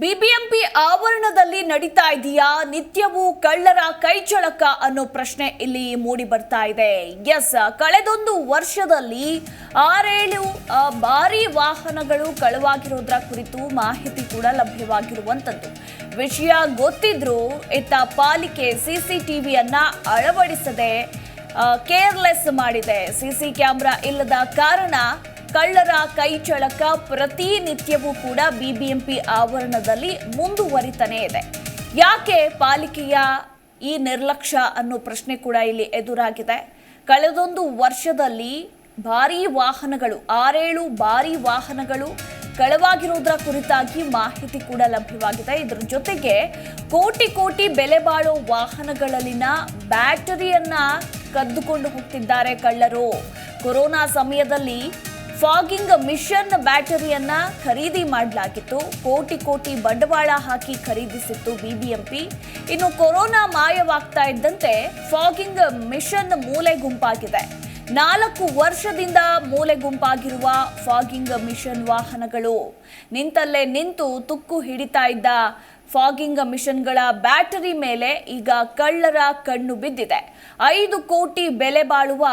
BBMP ಆವರಣದಲ್ಲಿ ನಡೀತಾ ಇದೆಯಾ? ನಿತ್ಯವೂ ಕಳ್ಳರ ಕೈಚಳಕ ಅನ್ನೋ ಪ್ರಶ್ನೆ ಇಲ್ಲಿ ಮೂಡಿ ಬರ್ತಾ ಇದೆ. ಎಸ್, ಕಳೆದೊಂದು ವರ್ಷದಲ್ಲಿ ಆರೇಳು ಭಾರಿ ವಾಹನಗಳು ಕಳುವಾಗಿರೋದ್ರ ಕುರಿತು ಮಾಹಿತಿ ಕೂಡ ಲಭ್ಯವಾಗಿರುವಂಥದ್ದು. ವಿಷಯ ಗೊತ್ತಿದ್ರೂ ಇತ್ತ ಪಾಲಿಕೆ ಸಿಸಿಟಿವಿಯನ್ನ ಅಳವಡಿಸದೆ ಕೇರ್ಲೆಸ್ ಮಾಡಿದೆ. ಸಿಸಿ ಕ್ಯಾಮ್ರಾ ಇಲ್ಲದ ಕಾರಣ ಕಳ್ಳರ ಕೈಚಳಕ ಪ್ರತಿನಿತ್ಯವೂ ಕೂಡ ಬಿಬಿಎಂಪಿ ಆವರಣದಲ್ಲಿ ಮುಂದುವರಿತಾನೇ ಇದೆ. ಯಾಕೆ ಪಾಲಿಕೆಯ ಈ ನಿರ್ಲಕ್ಷ್ಯ ಅನ್ನೋ ಪ್ರಶ್ನೆ ಕೂಡ ಇಲ್ಲಿ ಎದುರಾಗಿದೆ. ಕಳೆದೊಂದು ವರ್ಷದಲ್ಲಿ ಭಾರೀ ವಾಹನಗಳು, ಆರೇಳು ಭಾರೀ ವಾಹನಗಳು ಕಳವಾಗಿರುವುದರ ಕುರಿತಾಗಿ ಮಾಹಿತಿ ಕೂಡ ಲಭ್ಯವಾಗಿದೆ. ಇದರ ಜೊತೆಗೆ ಕೋಟಿ ಕೋಟಿ ಬೆಲೆ ಬಾಳೋ ವಾಹನಗಳಲ್ಲಿನ ಬ್ಯಾಟರಿಯನ್ನ ಕದ್ದುಕೊಂಡು ಹೋಗ್ತಿದ್ದಾರೆ ಕಳ್ಳರು. ಕೊರೋನಾ ಸಮಯದಲ್ಲಿ ಫಾಗಿಂಗ್ ಮಿಷನ್ ಬ್ಯಾಟರಿಯನ್ನ ಖರೀದಿ ಮಾಡಲಾಗಿತ್ತು. ಕೋಟಿ ಕೋಟಿ ಬಂಡವಾಳ ಹಾಕಿ ಖರೀದಿಸಿತ್ತು ಬಿಬಿಎಂಪಿ. ಇನ್ನು ಕೊರೋನಾ ಮಾಯವಾಗ್ತಾ ಇದ್ದಂತೆ ಫಾಗಿಂಗ್ ಮಿಷನ್ ಮೂಲೆ ಗುಂಪಾಗಿದೆ. ನಾಲ್ಕು ವರ್ಷದಿಂದ ಮೂಲೆ ಗುಂಪಾಗಿರುವ ಫಾಗಿಂಗ್ ಮಿಷನ್ ವಾಹನಗಳು. ನಿಂತಲ್ಲೇ ನಿಂತು ತುಕ್ಕು ಹಿಡಿತಾ ಇದ್ದ ಫಾಗಿಂಗ್ ಮಿಷನ್ಗಳ ಬ್ಯಾಟರಿ ಮೇಲೆ ಈಗ ಕಳ್ಳರ ಕಣ್ಣು ಬಿದ್ದಿದೆ. ಐದು ಕೋಟಿ ಬೆಲೆ ಬಾಳುವ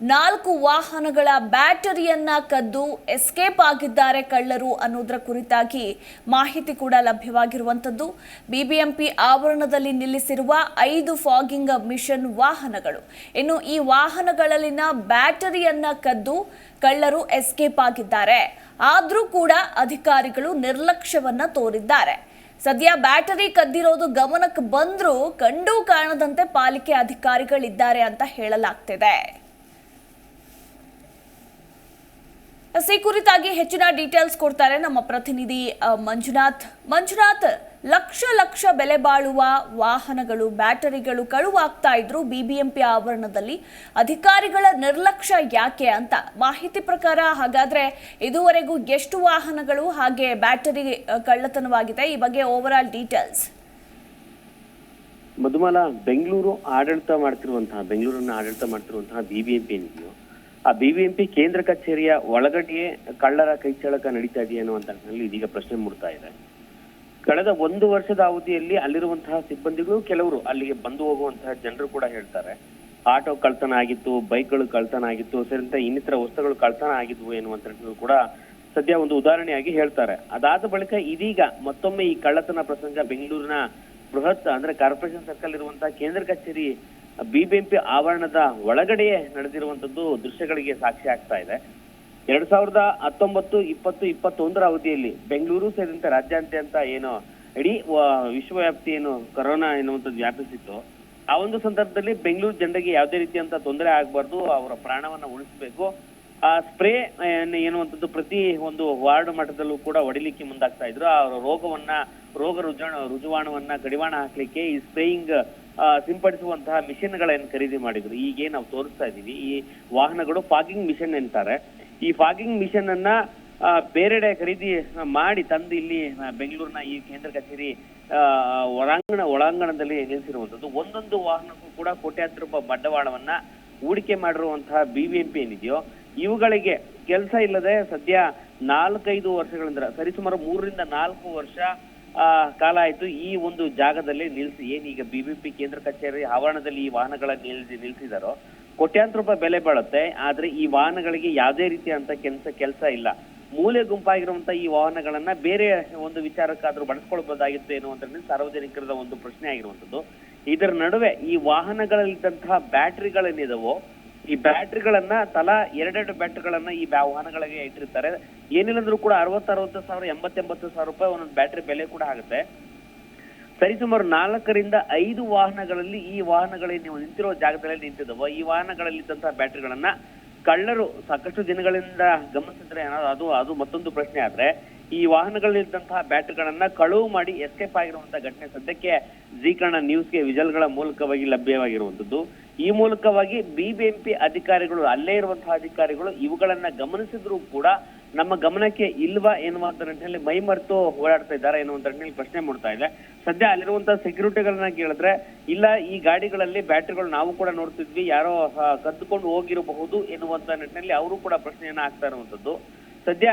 ನಾಲ್ಕು ವಾಹನಗಳ ಬ್ಯಾಟರಿಯನ್ನ ಕದ್ದು ಎಸ್ಕೇಪ್ ಆಗಿದ್ದಾರೆ ಕಳ್ಳರು ಅನ್ನೋದರ ಕುರಿತಾಗಿ ಮಾಹಿತಿ ಕೂಡ ಲಭ್ಯವಾಗಿರುವಂಥದ್ದು. ಬಿಬಿಎಂಪಿ ಆವರಣದಲ್ಲಿ ನಿಲ್ಲಿಸಿರುವ ಐದು ಫಾಗಿಂಗ್ ಮಿಷನ್ ವಾಹನಗಳು. ಇನ್ನು ಈ ವಾಹನಗಳಲ್ಲಿನ ಬ್ಯಾಟರಿಯನ್ನ ಕದ್ದು ಕಳ್ಳರು ಎಸ್ಕೇಪ್ ಆಗಿದ್ದಾರೆ. ಆದರೂ ಕೂಡ ಅಧಿಕಾರಿಗಳು ನಿರ್ಲಕ್ಷ್ಯವನ್ನ ತೋರಿದ್ದಾರೆ. ಸದ್ಯ ಬ್ಯಾಟರಿ ಕದ್ದಿರೋದು ಗಮನಕ್ಕೆ ಬಂದರೂ ಕಂಡು ಕಾಣದಂತೆ ಪಾಲಿಕೆ ಅಧಿಕಾರಿಗಳಿದ್ದಾರೆ ಅಂತ ಹೇಳಲಾಗ್ತಿದೆ. ಈ ಕುರಿತಾಗಿ ಹೆಚ್ಚಿನ ಡೀಟೇಲ್ಸ್ ಕೊಡ್ತಾರೆ ನಮ್ಮ ಪ್ರತಿನಿಧಿ ಮಂಜುನಾಥ್. ಮಂಜುನಾಥ್, ಲಕ್ಷ ಲಕ್ಷ ಬೆಲೆ ಬಾಳುವ ವಾಹನಗಳು, ಬ್ಯಾಟರಿಗಳು ಕಳುವಾಗ್ತಾ ಇದ್ರು ಬಿಬಿಎಂಪಿ ಆವರಣದಲ್ಲಿ ಅಧಿಕಾರಿಗಳ ನಿರ್ಲಕ್ಷ್ಯ ಯಾಕೆ ಅಂತ ಮಾಹಿತಿ ಪ್ರಕಾರ ಹಾಗಾದ್ರೆ ಇದುವರೆಗೂ ಎಷ್ಟು ವಾಹನಗಳು ಹಾಗೆ ಬ್ಯಾಟರಿ ಕಳ್ಳತನವಾಗಿದೆ? ಈ ಬಗ್ಗೆ overall details Madhumala, Bengaluru ಆಡಳಿತ ಮಾಡ್ತಿರುವಂತಹ, ಬೆಂಗಳೂರನ್ನ ಆಡಳಿತ ಮಾಡ್ತಿರುವಂತಹ ಬಿಬಿಎಂಪಿ ಆ ಬಿಬಿಎಂಪಿ ಕೇಂದ್ರ ಕಚೇರಿಯ ಒಳಗಡೆಯೇ ಕಳ್ಳರ ಕೈಚಳಕ ನಡೀತಾ ಇದೆಯಾ ಅನ್ನುವಂತ ಇದೀಗ ಪ್ರಶ್ನೆ ಮೂಡ್ತಾ ಇದೆ. ಕಳೆದ ಒಂದು ವರ್ಷದ ಅವಧಿಯಲ್ಲಿ ಅಲ್ಲಿರುವಂತಹ ಸಿಬ್ಬಂದಿಗಳು ಕೆಲವರು ಅಲ್ಲಿಗೆ ಬಂದು ಹೋಗುವಂತಹ ಜನರು ಕೂಡ ಹೇಳ್ತಾರೆ. ಆಟೋ ಕಳ್ತನ ಆಗಿತ್ತು, ಬೈಕ್ಗಳು ಕಳ್ತನ ಆಗಿತ್ತು ಸೇರಿದಂತೆ ಇನ್ನಿತರ ವಸ್ತುಗಳು ಕಳ್ತನ ಆಗಿದ್ವು ಎನ್ನುವಂತ ಕೂಡ ಸದ್ಯ ಒಂದು ಉದಾಹರಣೆಯಾಗಿ ಹೇಳ್ತಾರೆ. ಅದಾದ ಬಳಿಕ ಇದೀಗ ಮತ್ತೊಮ್ಮೆ ಈ ಕಳ್ಳತನ ಪ್ರಸಂಗ ಬೆಂಗಳೂರಿನ ಬೃಹತ್ ಅಂದ್ರೆ ಕಾರ್ಪೊರೇಷನ್ ಸರ್ಕಲ್ ಇರುವಂತಹ ಕೇಂದ್ರ ಕಚೇರಿ ಬಿಬಿಎಂಪಿ ಆವರಣದ ಒಳಗಡೆಯೇ ನಡೆದಿರುವಂತದ್ದು ದೃಶ್ಯಗಳಿಗೆ ಸಾಕ್ಷಿ ಆಗ್ತಾ ಇದೆ. ಎರಡ್ ಸಾವಿರದ ಹತ್ತೊಂಬತ್ತು, ಇಪ್ಪತ್ತು, ಇಪ್ಪತ್ತೊಂದರ ಅವಧಿಯಲ್ಲಿ ಬೆಂಗಳೂರು ಸೇರಿದಂತೆ ರಾಜ್ಯಾದ್ಯಂತ ಏನು ಇಡೀ ವಿಶ್ವವ್ಯಾಪ್ತಿ ಏನು ಕೊರೋನಾ ಎನ್ನುವಂಥದ್ದು ವ್ಯಾಪಿಸಿತ್ತು. ಆ ಒಂದು ಸಂದರ್ಭದಲ್ಲಿ ಬೆಂಗಳೂರು ಜನರಿಗೆ ಯಾವುದೇ ರೀತಿಯಂತ ತೊಂದರೆ ಆಗಬಾರ್ದು, ಅವರ ಪ್ರಾಣವನ್ನ ಉಳಿಸಬೇಕು. ಆ ಸ್ಪ್ರೇ ಎನ್ನುವಂಥದ್ದು ಪ್ರತಿ ಒಂದು ವಾರ್ಡ್ ಮಟ್ಟದಲ್ಲೂ ಕೂಡ ಹೊಡಿಲಿಕ್ಕೆ ಮುಂದಾಗ್ತಾ ಇದ್ರು. ಅವರ ರೋಗವನ್ನ, ರೋಗ ರುಜ, ರುಜುವಾಣವನ್ನ ಕಡಿವಾಣ ಹಾಕ್ಲಿಕ್ಕೆ ಈ ಸ್ಪ್ರೇಯಿಂಗ್ ಸಿಂಪಡಿಸುವಂತಹ ಮಿಷನ್ಗಳನ್ನ ಖರೀದಿ ಮಾಡಿದ್ರು. ಈಗೇ ನಾವು ತೋರಿಸ್ತಾ ಇದೀವಿ. ಈ ವಾಹನಗಳು ಫಾಗಿಂಗ್ ಮಿಷನ್ ಅಂತಾರೆ. ಈ ಫಾಗಿಂಗ್ ಮಿಷನ್ ಅನ್ನ ಬೇರೆಡೆ ಖರೀದಿ ಮಾಡಿ ತಂದು ಇಲ್ಲಿ ಬೆಂಗಳೂರಿನ ಈ ಕೇಂದ್ರ ಕಚೇರಿ ಒಳಾಂಗಣ, ಒಳಾಂಗಣದಲ್ಲಿ ನಿಲ್ಲಿಸಿರುವಂತದ್ದು ಒಂದೊಂದು ವಾಹನಕ್ಕೂ ಕೂಡ ಕೋಟ್ಯಾಂತರ ರೂಪಾಯಿ ಬಂಡವಾಳವನ್ನ ಹೂಡಿಕೆ ಮಾಡಿರುವಂತಹ ಬಿಬಿಎಂಪಿ ಏನಿದೆಯೋ, ಇವುಗಳಿಗೆ ಕೆಲಸ ಇಲ್ಲದೆ ಸದ್ಯ ನಾಲ್ಕೈದು ವರ್ಷಗಳಿಂದ, ಸರಿಸುಮಾರು ಮೂರರಿಂದ ನಾಲ್ಕು ವರ್ಷ ಕಾಲ ಆಯ್ತು ಈ ಒಂದು ಜಾಗದಲ್ಲಿ ನಿಲ್ಸಿ ಏನೀಗ ಬಿಬಿಪಿ ಕೇಂದ್ರ ಕಚೇರಿ ಆವರಣದಲ್ಲಿ ಈ ವಾಹನಗಳನ್ನ ನಿಲ್ಸಿ, ನಿಲ್ಸಿದಾರೋ, ಕೋಟ್ಯಾಂತರ ರೂಪಾಯಿ ಬೆಲೆ ಬಾಳುತ್ತೆ. ಆದ್ರೆ ಈ ವಾಹನಗಳಿಗೆ ಯಾವುದೇ ರೀತಿಯಂತ ಕೆಲಸ ಕೆಲಸ ಇಲ್ಲ. ಮೂಲೆ ಗುಂಪಾಗಿರುವಂತ ಈ ವಾಹನಗಳನ್ನ ಬೇರೆ ಒಂದು ವಿಚಾರಕ್ಕಾದ್ರೂ ಬಳಸ್ಕೊಳ್ಬಹುದಾಗಿತ್ತು ಎನ್ನುವಂತ ಸಾರ್ವಜನಿಕರ ಒಂದು ಪ್ರಶ್ನೆ ಆಗಿರುವಂತದ್ದು ಇದರ ನಡುವೆ ಈ ವಾಹನಗಳಲ್ಲಿದ್ದಂತಹ ಬ್ಯಾಟರಿಗಳೇನಿದಾವೋ ಈ ಬ್ಯಾಟ್ರಿಗಳನ್ನ ತಲಾ ಎರಡೆರಡು ಬ್ಯಾಟ್ರಿಗಳನ್ನ ಈ ವಾಹನಗಳಿಗೆ ಇಟ್ಟಿರ್ತಾರೆ. ಏನಿಲ್ಲಂದ್ರೂ ಕೂಡ ಅರವತ್ತು ಅರವತ್ತು ಸಾವಿರ, ಎಂಬತ್ತೆಂಬತ್ತು ಸಾವಿರ ರೂಪಾಯಿ ಒಂದೊಂದು ಬ್ಯಾಟ್ರಿ ಬೆಲೆ ಕೂಡ ಆಗುತ್ತೆ. ಸರಿಸುಮಾರು ನಾಲ್ಕರಿಂದ ಐದು ವಾಹನಗಳಲ್ಲಿ ಈ ವಾಹನಗಳಲ್ಲಿ ನೀವು ನಿಂತಿರೋ ಜಾಗದಲ್ಲಿ ನಿಂತಿದ್ದವು ಈ ವಾಹನಗಳಲ್ಲಿ ಇದ್ದಂತಹ ಬ್ಯಾಟ್ರಿಗಳನ್ನ ಕಳ್ಳರು ಸಾಕಷ್ಟು ದಿನಗಳಿಂದ ಗಮನಿಸಿದ್ರೆ ಏನಾದ್ರು ಅದು ಅದು ಮತ್ತೊಂದು ಪ್ರಶ್ನೆ ಆದ್ರೆ, ಈ ವಾಹನಗಳಲ್ಲಿದ್ದಂತಹ ಬ್ಯಾಟ್ರಿಗಳನ್ನ ಕಳುವು ಮಾಡಿ ಎಸ್ಕೇಪ್ ಆಗಿರುವಂತಹ ಘಟನೆ ಸದ್ಯಕ್ಕೆ ಜೀಕರಣ ನ್ಯೂಸ್ಗೆ ವಿಜಲ್ಗಳ ಮೂಲಕವಾಗಿ ಲಭ್ಯವಾಗಿರುವಂತದ್ದು ಈ ಮೂಲಕವಾಗಿ ಬಿಬಿಎಂಪಿ ಅಧಿಕಾರಿಗಳು, ಅಲ್ಲೇ ಇರುವಂತಹ ಅಧಿಕಾರಿಗಳು ಇವುಗಳನ್ನ ಗಮನಿಸಿದ್ರು ಕೂಡ ನಮ್ಮ ಗಮನಕ್ಕೆ ಇಲ್ವಾ ಎನ್ನುವಂತ ನಿಟ್ಟಿನಲ್ಲಿ ಮೈ ಮರೆತು ಓಡಾಡ್ತಾ ಇದ್ದಾರೆ ಎನ್ನುವಂತ ನಿಟ್ಟಿನಲ್ಲಿ ಪ್ರಶ್ನೆ ಮೂಡ್ತಾ ಇದೆ. ಸದ್ಯ ಅಲ್ಲಿರುವಂತಹ ಸೆಕ್ಯೂರಿಟಿಗಳನ್ನ ಕೇಳಿದ್ರೆ, ಇಲ್ಲ, ಈ ಗಾಡಿಗಳಲ್ಲಿ ಬ್ಯಾಟ್ರಿಗಳು ನಾವು ಕೂಡ ನೋಡ್ತಿದ್ವಿ, ಯಾರೋ ಕದ್ದುಕೊಂಡು ಹೋಗಿರಬಹುದು ಎನ್ನುವಂತ ನಿಟ್ಟಿನಲ್ಲಿ ಅವರು ಕೂಡ ಪ್ರಶ್ನೆಯನ್ನ ಹಾಕ್ತಾ ಇರುವಂತದ್ದು. ಸದ್ಯ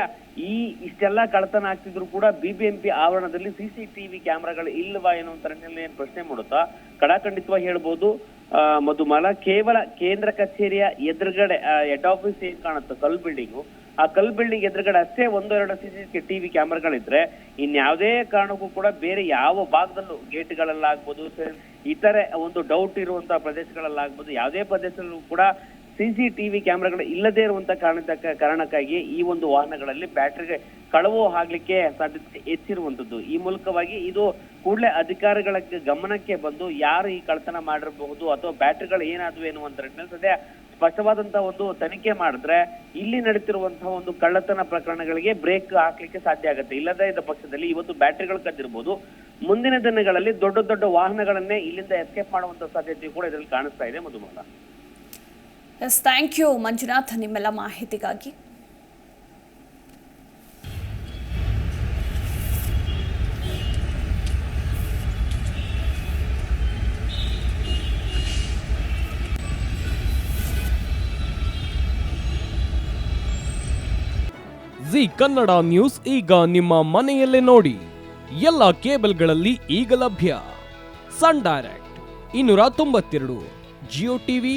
ಈ ಇಷ್ಟೆಲ್ಲ ಕಳ್ಳತನ ಆಗ್ತಿದ್ರು ಕೂಡ ಬಿಬಿಎಂಪಿ ಆವರಣದಲ್ಲಿ ಸಿಸಿಟಿವಿ ಕ್ಯಾಮೆರಾಗಳು ಇಲ್ಲವಾ ಅಂತ ಏನ್ ಪ್ರಶ್ನೆ ಮಾಡುತ್ತಾ? ಕಡಾಖಂಡಿತವಾಗಿ ಹೇಳ್ಬೋದು. ಆ, ಮಧುಮಾಲ ಕೇವಲ ಕೇಂದ್ರ ಕಚೇರಿಯ ಎದುರುಗಡೆ ಹೆಡ್ ಆಫೀಸ್ ಏನ್ ಕಾಣುತ್ತೆ? ಕಲ್ ಬಿಲ್ಡಿಂಗು ಆ ಕಲ್ ಬಿಲ್ಡಿಂಗ್ ಎದುರುಗಡೆ ಅಷ್ಟೇ ಒಂದೆರಡು ಸಿಸಿ ಟಿವಿ ಕ್ಯಾಮೆರಾಗಳಿದ್ರೆ ಇನ್ಯಾವುದೇ ಕಾರಣಕ್ಕೂ ಕೂಡ ಬೇರೆ ಯಾವ ಭಾಗದಲ್ಲೂ ಗೇಟ್ಗಳಲ್ಲಾಗ್ಬೋದು ಇತರೆ ಒಂದು ಡೌಟ್ ಇರುವಂತಹ ಪ್ರದೇಶಗಳಲ್ಲಾಗ್ಬೋದು ಯಾವುದೇ ಪ್ರದೇಶದಲ್ಲೂ ಕೂಡ ಸಿಸಿ ಟಿವಿ ಕ್ಯಾಮೆರಾಗಳು ಇಲ್ಲದೆ ಇರುವಂತ ಕಾರಣದ ಕಾರಣಕ್ಕಾಗಿ ಈ ಒಂದು ವಾಹನಗಳಲ್ಲಿ ಬ್ಯಾಟರಿಗೆ ಕಳವು ಆಗ್ಲಿಕ್ಕೆ ಸಾಧ್ಯತೆ ಹೆಚ್ಚಿರುವಂತದ್ದು. ಈ ಮೂಲಕವಾಗಿ ಇದು ಕೂಡಲೇ ಅಧಿಕಾರಿಗಳ ಗಮನಕ್ಕೆ ಬಂದು ಯಾರು ಈ ಕಳ್ತನ ಮಾಡಿರಬಹುದು ಅಥವಾ ಬ್ಯಾಟರಿಗಳು ಏನಾದ್ವು ಎನ್ನುವಂತ ಸದ್ಯ ಸ್ಪಷ್ಟವಾದಂತಹ ಒಂದು ತನಿಖೆ ಮಾಡಿದ್ರೆ ಇಲ್ಲಿ ನಡೀತಿರುವಂತಹ ಒಂದು ಕಳ್ಳತನ ಪ್ರಕರಣಗಳಿಗೆ ಬ್ರೇಕ್ ಹಾಕ್ಲಿಕ್ಕೆ ಸಾಧ್ಯ ಆಗುತ್ತೆ. ಇಲ್ಲದೇ ಇದ್ದ ಪಕ್ಷದಲ್ಲಿ ಇವತ್ತು ಬ್ಯಾಟರಿಗಳು ಕದ್ದಿರ್ಬೋದು. ಮುಂದಿನ ದಿನಗಳಲ್ಲಿ ದೊಡ್ಡ ದೊಡ್ಡ ವಾಹನಗಳನ್ನೇ ಇಲ್ಲಿಂದ ಎಸ್ಕೇಪ್ ಮಾಡುವಂತ ಸಾಧ್ಯತೆ ಕೂಡ ಇದರಲ್ಲಿ ಕಾಣಿಸ್ತಾ ಇದೆ Madhumala yes thank you Manjunath ನಿಮ್ಮೆಲ್ಲ ಮಾಹಿತಿಗಾಗಿ. ಜಿ ಕನ್ನಡ ನ್ಯೂಸ್ ಈಗ ನಿಮ್ಮ ಮನೆಯಲ್ಲೇ ನೋಡಿ. ಎಲ್ಲ ಕೇಬಲ್ಗಳಲ್ಲಿ ಈಗ ಲಭ್ಯ. ಸನ್ ಡೈರೆಕ್ಟ್, ಇನ್ನೂರ ತೊಂಬತ್ತೆರಡು ಜಿಯೋ ಟಿವಿ